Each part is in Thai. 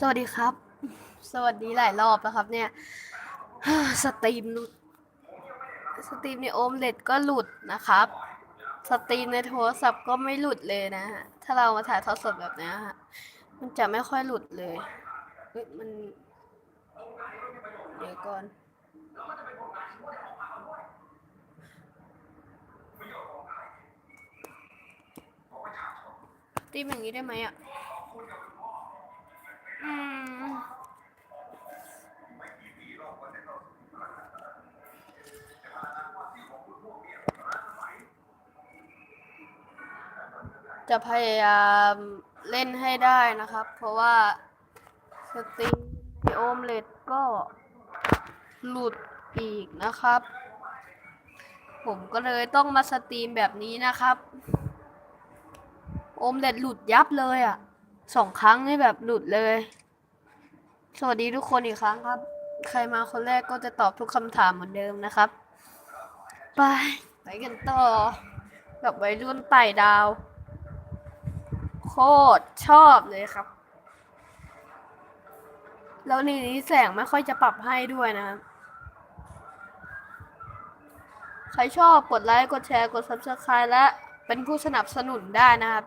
สวัสดีครับ สวัสดีหลายรอบแล้วครับ เนี่ยสตรีมหลุด สตรีมในโอมเล็ดก็หลุดนะครับ สตรีมในโทรศัพท์ก็ไม่หลุดเลยนะฮะ ถ้าเรามาถ่ายทอดสดแบบนี้ฮะ มันจะไม่ค่อยหลุดเลยเฮ้ยมัน เดี๋ยวก่อนสตรีมอย่างนี้ได้ไหมอะ อืมจะพยายามเล่นให้ได้นะครับ เพราะว่าสตรีมในโอมเลดก็หลุดอีกนะครับ ผมก็เลยต้องมาสตรีมแบบนี้นะครับ โอมเลดหลุดยับเลยอะ สองครั้งนี่แบบหลุดเลย สวัสดีทุกคนอีกครั้งครับ ใครมาคนแรกก็จะตอบทุกคำถามเหมือนเดิมนะครับ ไปไปกันต่อ แบบวัยรุ่นไต่ดาว โคตรชอบเลยครับ แล้วในนี้แสงไม่ค่อยจะปรับให้ด้วยนะครับใครชอบกดไลค์ กดแชร์ กด subscribe และเป็นผู้สนับสนุนได้นะครับ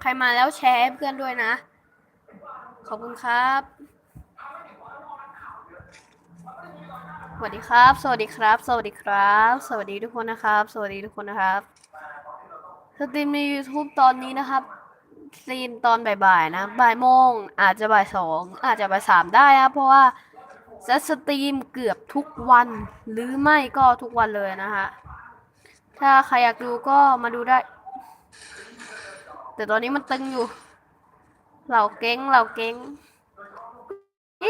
ใครมาแล้วแชร์ให้เพื่อนด้วยนะ ขอบคุณครับ สวัสดีครับ สวัสดีครับ สวัสดีครับ สวัสดีทุกคนนะครับ สวัสดีทุกคนนะครับสตรีมใน YouTube ตอนนี้นะครับสตรีมตอนบ่ายๆนะบ่ายโมงอาจจะบ่ายสองอาจจะบ่ายสามได้นะเพราะว่าจะสตรีมเกือบทุกวัน หรือไม่ก็ทุกวันเลยนะฮะ ถ้าใครอยากดูก็มาดูได้ แต่ตอนนี้มันตึงอยู่ เราเก้งเราเก้ง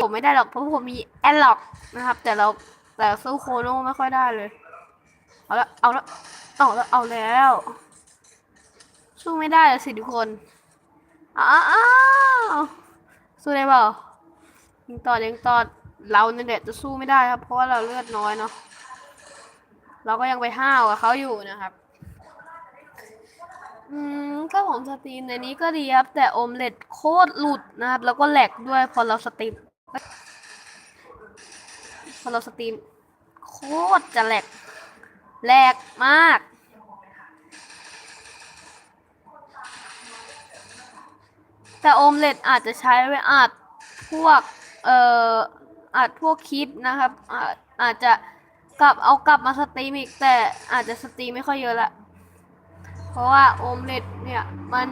ผมไม่ได้หรอกเพราะผมมีแอลล็อกนะครับ แต่เราแต่สู้โคโน่ไม่ค่อยได้เลย เอาละเอาละเอาละเอาแล้ว สู้ไม่ได้เลยสิทุกคนอ้าวอ้าวสู้ได้เปล่ายิงต่อยิงต่อเราเนี่ยแหละจะสู้ไม่ได้ครับ เพราะว่าเราเลือดน้อยเนาะเราก็ยังไปห้าวกับเขาอยู่นะครับ อืมก็ผมสตรีมในนี้ก็ดีครับ แต่โอมเล็ดโคตรหลุดนะครับ แล้วก็แหลกด้วยพอเราสตรีมพอเราสตรีมโคตรจะแหลกแหลกมาก แต่โอมเล็ตอาจจะใช้ไว้อัดพวก เอ่ออัดพวกคลิปนะครับอาอาจจะกลับเอากลับมาสตรีมอีกแต่อาจจะสตรีมไม่ค่อยเยอะละ เพราะว่าโอมเล็ตเนี่ยมัน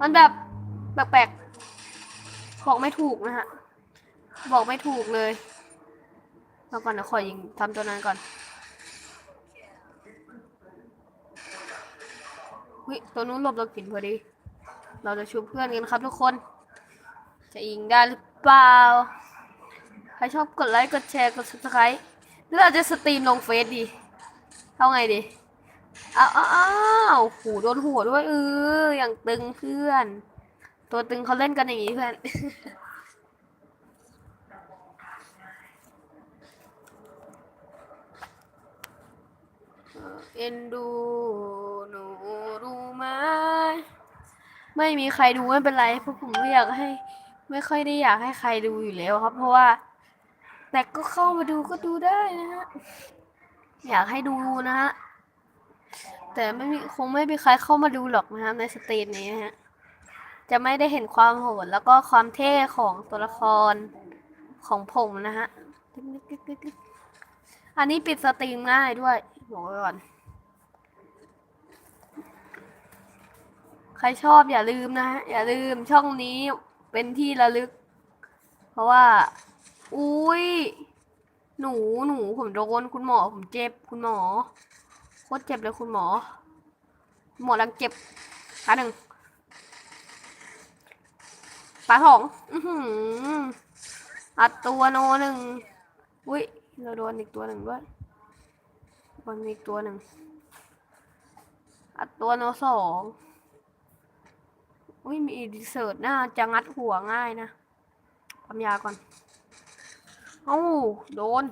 มันแบบแปลกๆบอกไม่ถูกนะฮะ บอกไม่ถูกเลยมาก่อนนะขอยิงทำตัวนั้นก่อนวิตัวนู้นหลบเรากินพอดี เราจะชูเพื่อนกันครับทุกคน จะยิงได้หรือเปล่า ใครชอบกดไลค์ กดแชร์ กด subscribe หรือเราจะสตรีมลงเฟซดี เท่าไงดี อ้าวอ้าวหูโดนหัวด้วยเอออย่างตึงเพื่อน ตัวตึงเขาเล่นกันอย่างนี้เพื่อนเอ็นดูหนูรู้ไหมไม่มีใครดูไม่เป็นไรเพราะผมไม่อยากให้ ไม่ค่อยได้อยากให้ใครดูอยู่แล้วครับ เพราะว่า แต่ก็เข้ามาดูก็ดูได้นะฮะอยากให้ดูนะฮะ แต่ไม่มีคงไม่มีใครเข้ามาดูหรอกนะฮะในสตรีมนี้ฮะ จะไม่ได้เห็นความโหดแล้วก็ความเท่ของตัวละครของผมนะฮะ อันนี้ปิดสตรีมง่ายด้วยบอกไว้ก่อน ใครชอบอย่าลืมนะฮะอย่าลืมช่องนี้เป็นที่ระลึก เพราะว่า อุ้ย หนูหนูผมโดนคุณหมอผมเจ็บคุณหมอ โคตรเจ็บเลยคุณหมอ หมอรังเจ็บขาหนึ่งปลาทอง อือหืออัดตัวโนหนึ่งอุ้ย เราโดนอีกตัวหนึ่งด้วยโดนอีกตัวหนึ่ง อัดตัวโนสองอุ้ย มีดีเซิร์ตน่าจะงัดหัวง่ายนะความยาก่อน เอ้า โดน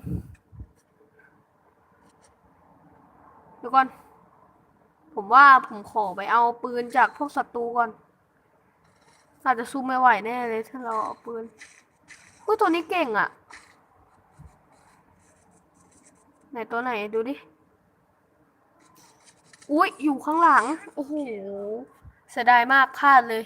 เดี๋ยวก่อน ผมว่าผมขอไปเอาปืนจากพวกศัตรูก่อน อาจจะสู้ไม่ไหวแน่เลยถ้าเราเอาปืนอุ้ยตัวนี้เก่งอะไหนตัวไหนดูดิ อุ้ยอยู่ข้างหลัง โอ้โห เสียดายมากพลาดเลย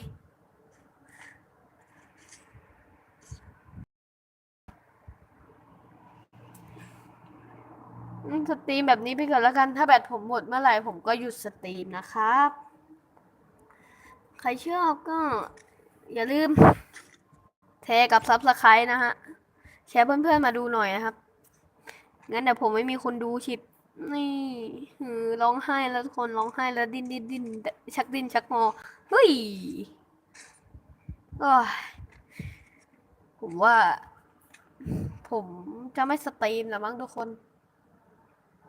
สตรีมแบบนี้ไปก่อนแล้วกัน ถ้าแบตผมหมดเมื่อไหร่ผมก็หยุดสตรีมนะครับ ใครชอบก็ อย่าลืมแชร์กับซับสไครต์นะฮะ แชร์เพื่อนๆมาดูหน่อยนะครับ งั้นเดี๋ยวผมไม่มีคนดูชิป นี่ร้องไห้แล้วทุกคนร้องไห้แล้วดิ้นดิ้นดิ้นชักดิ้นชักงอ เฮ้ยโอ้ยผมว่า ผมจะไม่สตรีมแล้วมั้งทุกคน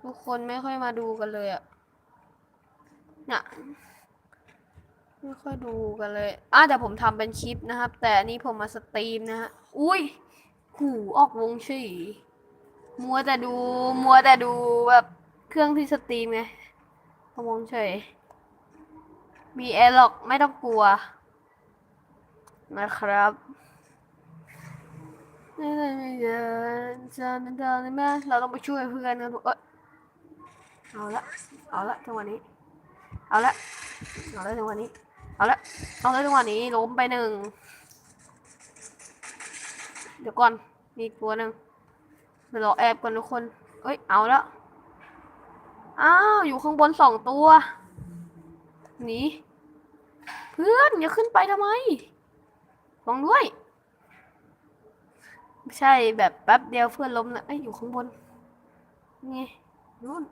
ทุกคนไม่ค่อยมาดูกันเลยอะเนี่ยไม่ค่อยดูกันเลยอะแต่ผมทำเป็นคลิปนะครับ แต่อันนี้ผมมาสตรีมนะฮะ อุ้ย หูออกวงเฉยมัวแต่ดู มัวแต่ดูแบบเครื่องที่สตรีมไงออกวงเฉย มีแอร์ล็อกไม่ต้องกลัว นะครับไม่ได้ไม่เดินจะไม่เดินไหมเราต้องไปช่วยเพื่อนกันเอ้ย เอาละ เอาละจังหวะนี้ เอาละ เอาละจังหวะนี้ เอาละ เอาละจังหวะนี้ล้มไปหนึ่ง เดี๋ยวก่อน มีอีกตัวหนึ่งเดี๋ยวรอแอบก่อนทุกคน เอ้ย เอาละอ้าว อยู่ข้างบนสองตัว หนี เพื่อนอย่าขึ้นไปทำไมลองด้วย ไม่ใช่แบบแป๊บเดียวเพื่อนล้มนะเอ้ยอยู่ข้างบน นี่นู่น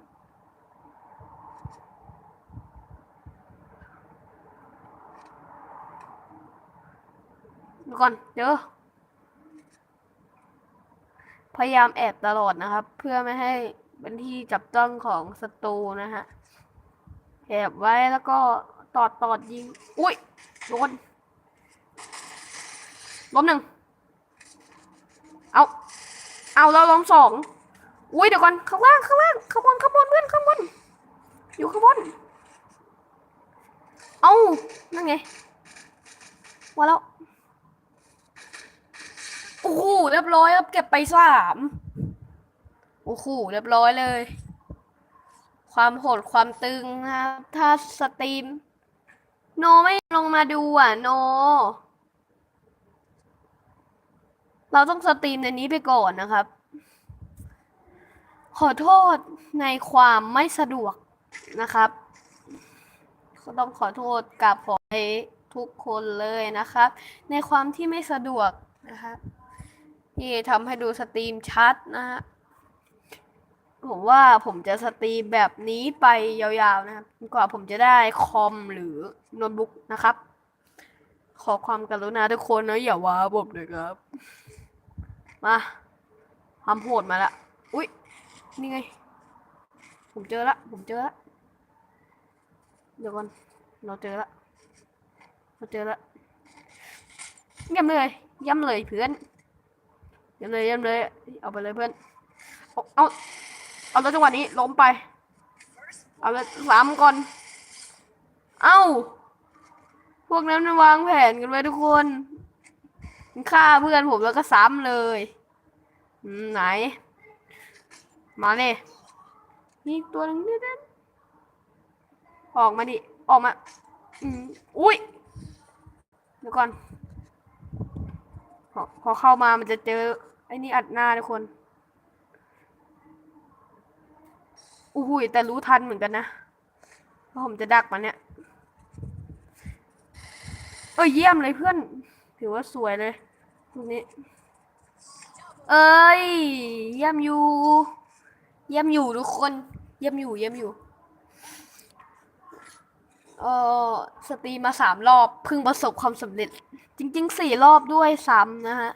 ดี๋ยวก่อน เดี๋ยว พยายามแอบตลอดนะครับ เพื่อไม่ให้เป็นที่จับต้องของศัตรูนะฮะ แอบไว้แล้วก็ตอดตอดยิง อุ้ย โดน ล้มหนึ่ง เอา เอาแล้วล้มสอง อุ้ยเดี๋ยวก่อน ข้างล่าง ข้างล่าง ข้างบน ข้างบนเพื่อน ข้างบน อยู่ข้างบน เอานั่นไงว่าแล้ว โอ้โหเรียบร้อยครับเก็บไปสามโอ้โหเรียบร้อยเลย ความโหดความตึงนะครับ ถ้าสตรีม โนไม่ลงมาดูอะ โน เราต้องสตรีมในนี้ไปก่อนนะครับ ขอโทษในความไม่สะดวกนะครับ ก็ต้องขอโทษกับขอให้ทุกคนเลยนะครับ ในความที่ไม่สะดวกนะคะ ที่ทำให้ดูสตรีมชัดนะฮะผมว่าผมจะสตรีมแบบนี้ไปยาวๆนะครับกว่าผมจะได้คอมหรือโน้ตบุ๊กนะครับ ขอความกรุณาทุกคนนะอย่าว่าผมเลยครับ มาความโหดมาละอุ๊ยนี่ไง ผมเจอละผมเจอละเดี๋ยวก่อนเราเจอละเราเจอละย่ำเลยย่ำเลยเพื่อน ย่ำเลยย่ำเลย เอาไปเลยเพื่อน เอาเอาแล้วจังหวะนี้ล้มไป เอาแล้วซ้ำก่อน เอ้า พวกนั้นมันวางแผนกันไว้ทุกคนฆ่าเพื่อนผมแล้วก็ซ้ำเลยอืมไหน มาเลยนี่ตัวนึงนี่นั่นออกมาดิ ออกมาอืมอุ้ย เดี๋ยวก่อนพอพอเข้ามามันจะเจอ อ้นี่อัดหน้าทุกคนอู้หูยแต่รู้ทันเหมือนกันนะว่าผมจะดักมันเนี่ย เอ้ยเยี่ยมเลยเพื่อน ถือว่าสวยเลยตรงนี้ เอ้ย เยี่ยมอยู่ เยี่ยมอยู่ทุกคน เยี่ยมอยู่ เยี่ยมอยู่ เออสตรีมมาสามรอบ เพิ่งประสบความสำเร็จ จริงๆสี่รอบด้วยซ้ำนะฮะ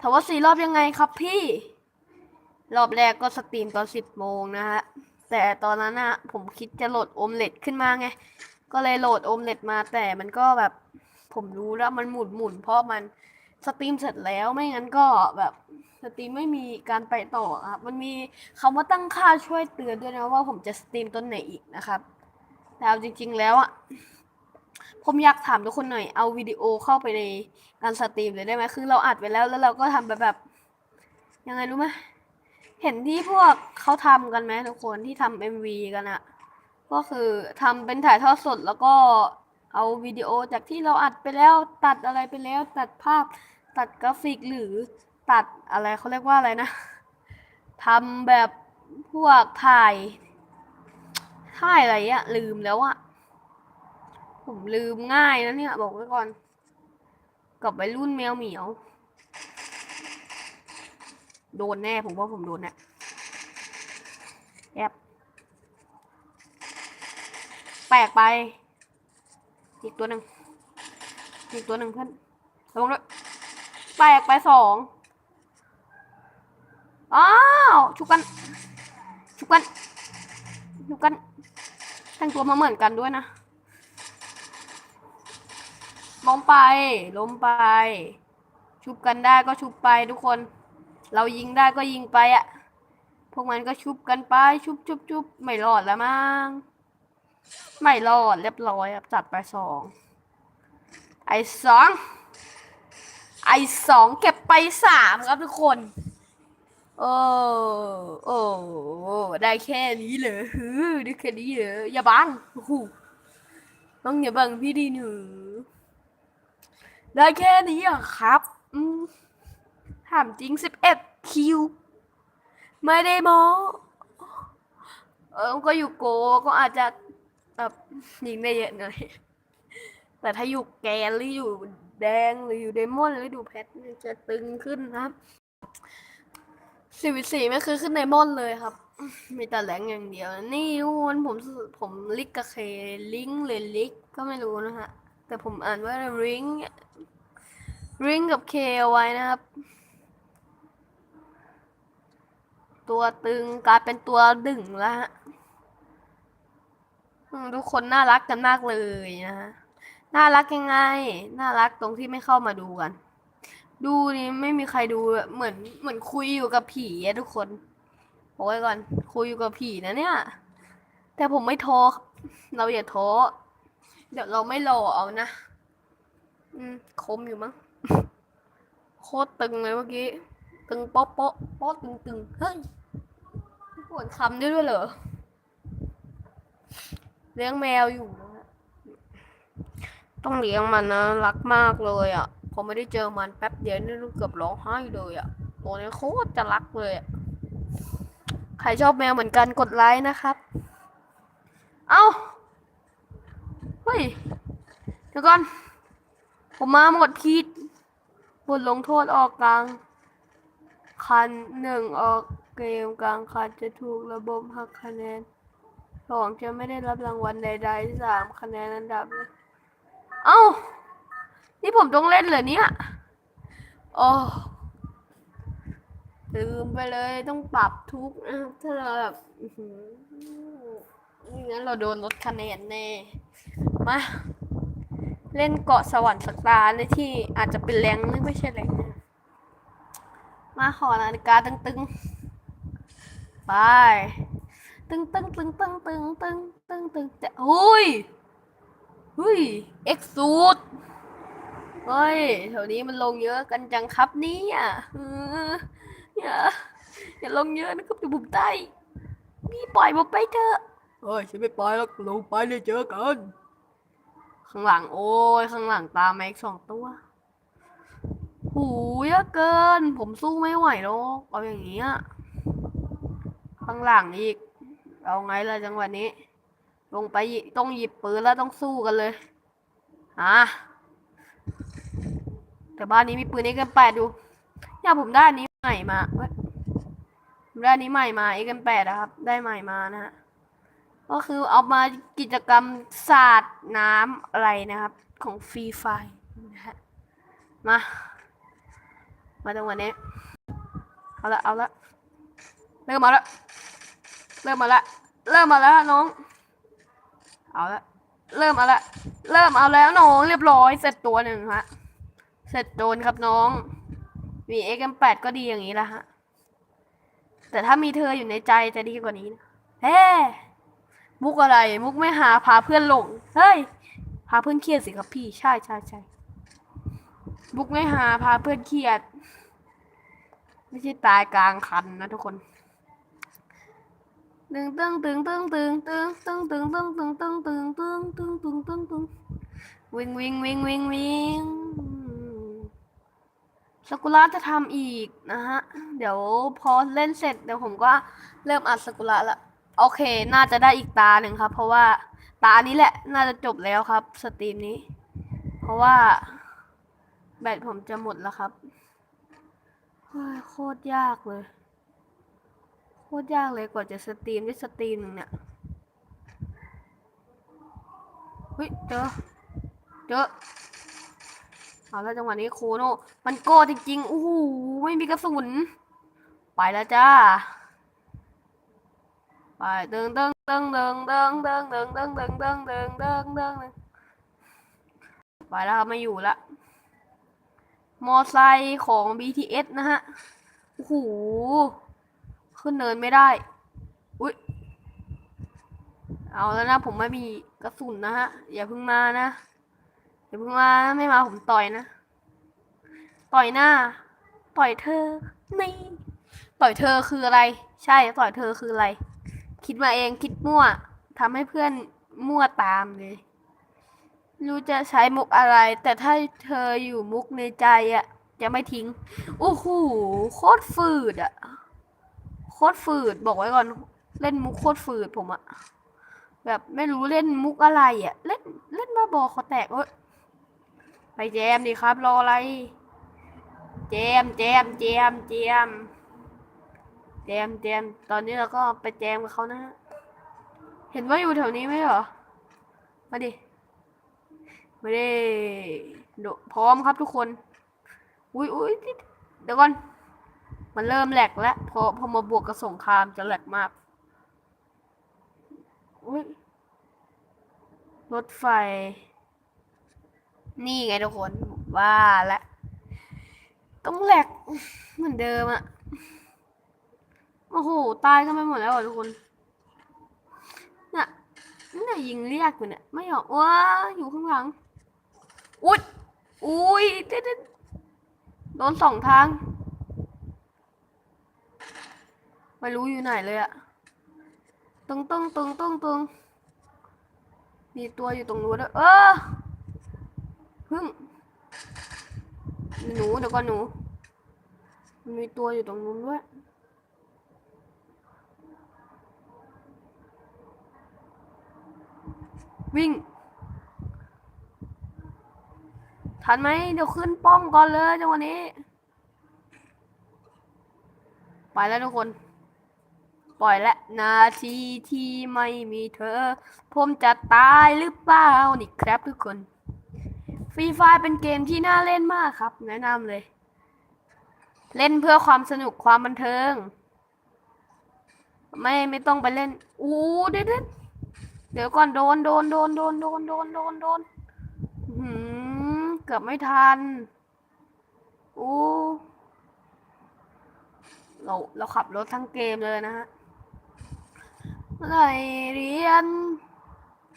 ถามว่าสี่รอบยังไงครับพี่ รอบแรกก็สตรีมตอนสิบโมงนะฮะ แต่ตอนนั้นนะผมคิดจะโหลดโอมเล็ตขึ้นมาไง ก็เลยโหลดโอมเล็ตมาแต่มันก็แบบผมรู้แล้วมันหมุนหมุนๆเพราะมันสตรีมเสร็จแล้วไม่งั้นก็แบบสตรีมไม่มีการไปต่อครับ มันมีคำว่าตั้งค่าช่วยเตือนด้วยนะว่าผมจะสตรีมต้นไหนอีกนะครับแต่จริง ๆ แล้วอะ ผมอยากถามทุกคนหน่อย เอาวิดีโอเข้าไปในการสตรีมเลยได้ไหมคือเราอัดไปแล้วแล้วเราก็ทำแบบแบบยังไงรู้ไหมเห็นที่พวกเขาทำกันไหมทุกคนที่ทำเอ็มวีกันอะก็คือทำเป็นถ่ายทอดสดแล้วก็เอาวิดีโอจากที่เราอัดไปแล้วตัดอะไรไปแล้วตัดภาพตัดกราฟิกหรือตัดอะไรเขาเรียกว่าอะไรนะทำแบบพวกถ่าย ถ่ายอะไรอะลืมแล้วอะ ผมลืมง่ายนะเนี่ย บอกไว้ก่อน กับวัยรุ่นแมวเหมียว โดนแน่ผมว่าผมโดนแน่แอบแปลกไป อีกตัวหนึ่งอีกตัวหนึ่งเพื่อนระวังด้วยแปลกไปสองอ้าวชุกัน ชุกันชุกันแต่งตัวมาเหมือนกันด้วยนะ ลงไปลงไป ชุบกันได้ก็ชุบไปทุกคน เรายิงได้ก็ยิงไปอะพวกมันก็ชุบกันไป ชุบชุบชุบไม่รอดแล้วมั้งไม่รอดเรียบร้อยครับจัดไปสองไอสองไอสองเก็บไปสามครับทุกคนโอ้โอ้ได้แค่นี้เหรอฮือได้แค่นี้เหรออย่าบังโอ้โหต้องอย่าบังพี่ดีหนู ได้แค่นี้เหรอครับ อืมถามจริงสิบเอ็ดคิว ไม่ได้โมเออก็อยู่โกก็อาจจะแบบยิงได้เยอะหน่อย แต่ถ้าอยู่แกนหรืออยู่แดงหรืออยู่เดมอนหรืออยู่แพทจะตึงขึ้นครับสิบสี่ไม่คือขึ้นไดมอนเลยครับ มีแต่แรงอย่างเดียว นี่ทุกคนผมผมลิกกับเคลิงหรือลิกก็ไม่รู้นะฮะ แต่ผมอ่านว่าริง ริงกับเคเอาไว้นะครับ ตัวตึงกลายเป็นตัวดึงแล้วฮะทุกคนน่ารักกันมากเลยนะฮะน่ารักยังไง น่ารักตรงที่ไม่เข้ามาดูกัน ดูนี่ไม่มีใครดูเหมือนเหมือนคุยอยู่กับผีอะทุกคนบอกไว้ก่อน คุยอยู่กับผีนะเนี่ย แต่ผมไม่ท้อครับเราอย่าท้อเดี๋ยวเราไม่รอเอานะ อืม คมอยู่มั้ง โคตรตึงเลยเมื่อกี้ ตึงโป๊ะโป๊ะโป๊ะตึงตึงเฮ้ยปวดคำได้ด้วยเหรอ เลี้ยงแมวอยู่นะต้องเลี้ยงมันนะรักมากเลยอะพอไม่ได้เจอมันแป๊บเดียวนี่เกือบร้องไห้เลยอะตัวนี้โคตรจะรักเลยอะใครชอบแมวเหมือนกันกดไลค์นะครับ เอ้าเฮ้ย เดี๋ยวก่อน ผมมาหมดผิด บทลงโทษออกกลาง คันหนึ่งออกเกมกลางคันจะถูกระบบหักคะแนนสองจะไม่ได้รับรางวัลใดๆสามคะแนนอันดับเลยเอ้า นี่ผมต้องเล่นเหรอเนี่ยโอ้ลืมไปเลยต้องปรับทุกนะครับถ้าเราแบบนี่งั้นเราโดนลดคะแนนแน่ มา เล่นเกาะสวรรค์สักตาในที่อาจจะเป็นแรงหรือไม่ใช่แรงมาขอนาฬิกาตึงๆ ไป ตึงตึงตึงตึงตึงตึงตึงตึงแต่หุยหุยเอ็กซูดเฮ้ยแถวนี้มันลงเยอะกันจังครับนี่ยเออย่าอย่าลงเยอะนะครับเดี๋ยวผมตายพี่ปล่อยผมไปเถอะเฮ้ยฉันไม่ไปแล้วลงไปเลยเจอกัน ข้างหลังโอ้ยข้างหลังตามมาอีกสองตัว หูเยอะเกิน ผมสู้ไม่ไหวหรอกเอาอย่างนี้อะข้างหลังอีก เอาไงล่ะจังหวะนี้ ลงไปต้องหยิบปืนแล้วต้องสู้กันเลยอะแต่บ้านนี้มีปืนนี้กันแปดดูเนี่ยผมได้นี้ใหม่มาได้นนี้ใหม่มาเอกันแปดนะครับ ได้ใหม่มานะฮะ ก็คือเอามากิจกรรมสาดน้ำอะไรนะครับ ของฟรีไฟนะฮะมา มาตรงวันนี้ เอาละเอาละเริ่มมาละเริ่มมาละเริ่มมาแล้วน้อง เอาละเริ่มเอาละเริ่มเอาแล้วน้องเรียบร้อยเสร็จตัวหนึ่งฮะเสร็จโดนครับน้อง มีเอ็กแปดก็ดีอย่างนี้ละฮะ แต่ถ้ามีเธออยู่ในใจจะดีกว่านี้นะเฮ้ มุกอะไร มุกไม่หาพาเพื่อนหลงเฮ้ยพาเพื่อนเครียดสิครับพี่ใช่ใช่ใช่บุกไม่หาพาเพื่อนเครียด ไม่ใช่ตายกลางคันนะทุกคนตึงตึงตึงตึงตึงตึงตึงตึงตึงตึงตึงตึงตึงตึงตึงตึงตึงวิ่งวิ่งวิ่งวิ่งวิ่งสกุระจะทำอีกนะฮะ เดี๋ยวพอเล่นเสร็จเดี๋ยวผมก็เริ่มอัดสกุระละ โอเค น่าจะได้อีกตาหนึ่งครับ เพราะว่าตานี้แหละ น่าจะจบแล้วครับ สตรีมนี้ เพราะว่า แบตผมจะหมดแล้วครับโคตรยากเลย โคตรยากเลยกว่าจะสตรีมได้สตรีมหนึ่งเนี่ยเฮ้ยเจอเจอเอาแล้วจังหวะนี้โคโนมันโก้จริงๆโอ้โหไม่มีกระสุน ไปแล้วจ้า ไปเดิงเดิงเดิงเดิงเดิงเดิงเดิงเดิงเดิงเดิงเดิงเดิงเดิงไปแล้วไม่อยู่ละ มอไซค์ของ BTS นะฮะ โอ้โห ขึ้นเนินไม่ได้ อุ๊ยเอาแล้วนะ ผมไม่มีกระสุนนะฮะ อย่าเพิ่งมานะ อย่าเพิ่งมา ไม่มาผมต่อยนะ ต่อยหน้า ต่อยเธอ นี่ ต่อยเธอคืออะไร ใช่ ต่อยเธอคืออะไร คิดมาเองคิดมั่วทำให้เพื่อนมั่วตามเลย รู้จะใช้มุกอะไร แต่ถ้าเธออยู่มุกในใจอะจะไม่ทิ้ง โอ้โหโคตรฝืดอะโคตรฝืดบอกไว้ก่อนเล่นมุกโคตรฝืดผมอะแบบไม่รู้เล่นมุกอะไรอะเล่นเล่นมาบอคอแตกเอ้ยไปแจมดิครับรออะไร แจมแจมแจมแจม แจมแจมตอนนี้เราก็ไปแจมกับเขานะฮะเห็นว่าอยู่แถวนี้ไหมเหรอ มาดิม่ได้โดพร้อมครับทุกคน อุ้ยอุ้ยเดี๋ยวก่อน มันเริ่มแหลกแล้วพอพอมาบวกกับสงครามจะแหลกมาก อุ้ยรถไฟ นี่ไงทุกคน ว่าแล้วต้องแหลกเหมือนเดิมอะ อ้โห ตายกันไปหมดแล้วอะทุกคนเนี่ยนี่ยิงเรียกอยู่เนี่ย ไม่ออกว้าอยู่ข้างหลัง อุ๊ยอุ้ยเด็ดโดนสองทาง ไม่รู้อยู่ไหนเลยอะตึงตึงตึงตึงตึงมีตัวอยู่ตรงนู้นด้วยเออพึ่งหนูเดี๋ยวก่อนหนู มันมีตัวอยู่ตรงนู้นด้วย วิ่ง ทันไหมเดี๋ยวขึ้นป้อมก่อนเลยจังหวะนี้ ไปแล้วทุกคน ปล่อยและนาทีที่ไม่มีเธอ ผมจะตายหรือเปล่า นี่ครับทุกคนฟรีไฟเป็นเกมที่น่าเล่นมากครับ แนะนำเลย เล่นเพื่อความสนุกความบันเทิง ไม่ไม่ต้องไปเล่น อู้เด็ดด เดี๋ยวก่อนโดนโดนโดนโดนโดนโดนโดนโดนหืมเกือบไม่ทันอู้เราเราขับรถทั้งเกมเลยนะฮะเมื่อไหรเรียน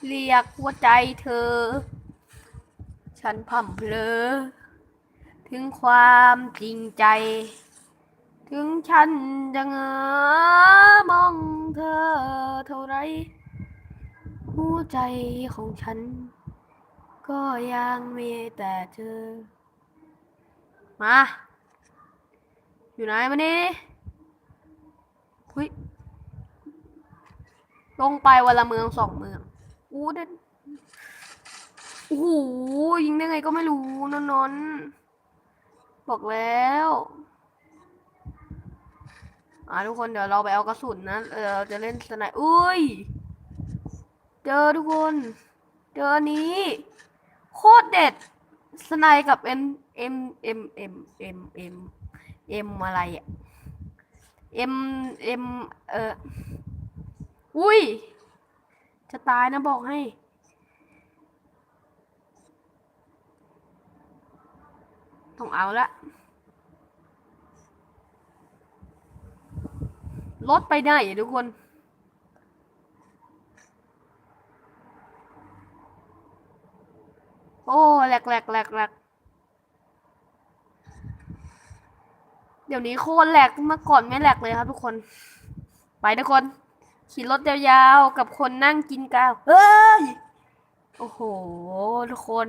เรียกหัวใจเธอ ฉันพัมเพลอ ถึงความจริงใจ ถึงฉันจะเงอมองเธอเท่าไร หัวใจของฉัน ก็ยังมีแต่เธอ มา อยู่ไหนมานี่หุยลงไปวันละเมืองสองเมือง อู้เด่นโอ้โหยิงได้ไงก็ไม่รู้นนนบอกแล้วอ่าทุกคนเดี๋ยวเราไปเอากระสุนนะ เออเราจะเล่นสไนเอ้ย เจอทุกคน เจออันนี้ โคตรเด็ดสไนกับ M M M M M M M อะไรอะ M M เอออุ้ย จะตายนะบอกให้ ต้องเอาละรถไปได้ทุกคน โอ้แหลกแหลกแหลกแหลกเดี๋ยวนี้โคตรแหลกเมื่อก่อนไม่แหลกเลยครับทุกคน ไปทุกคน ขี่รถยาวๆกับคนนั่งกินกาวเฮ้ย โอ้โห ทุกคน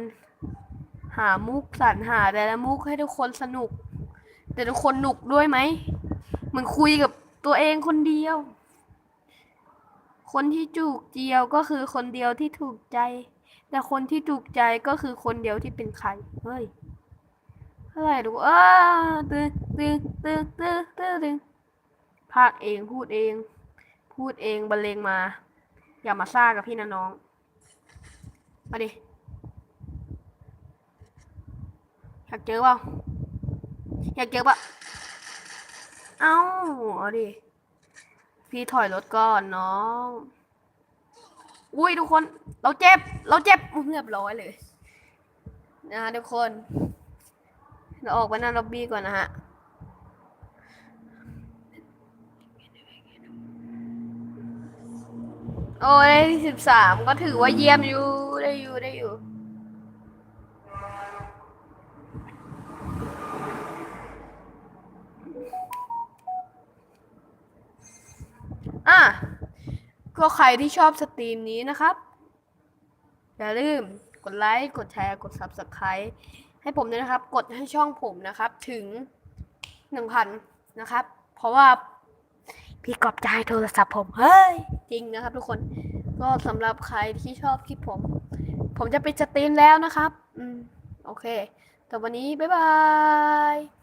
หามุกสรรหาแต่ละมุกให้ทุกคนสนุก แต่ทุกคนหนุกด้วยไหมเหมือนคุยกับตัวเองคนเดียว คนที่จูกเจียวก็คือคนเดียวที่ถูกใจ แต่คนที่ถูกใจก็คือคนเดียวที่เป็นใคร เฮ้ยอะไรดูอ้าตึงตึงตึงตึงตึงตึงภาคเองพูดเอง พูดเองบรรเลงมา อย่ามาซ่ากับพี่นะน้อง มาดิอยากเจอเปล่าอยากเจอปะเอ้าเอาดิ พี่ถอยรถก่อนน้อง อุ้ยทุกคน เราเจ็บ เราเจ็บเรียบร้อยเลย นะฮะทุกคน เราออกไปหน้าล็อบบี้ก่อนนะฮะโอ้ยสิบสามก็ถือว่าเยี่ยมอยู่ได้อยู่ได้อยู่ อะ ก็ใครที่ชอบสตรีมนี้นะครับ อย่าลืมกดไลค์ กดแชร์ กด Subscribe ให้ผมด้วยนะครับ กดให้ช่องผมนะครับ ถึงหนึ่งพันนะครับ เพราะว่าพี่กอบจะให้โทรศัพท์ผม เฮ้ย จริงนะครับทุกคน ก็สำหรับใครที่ชอบคลิปผม ผมจะไปสตรีมแล้วนะครับ อืม โอเค แต่วันนี้ บ๊ายบาย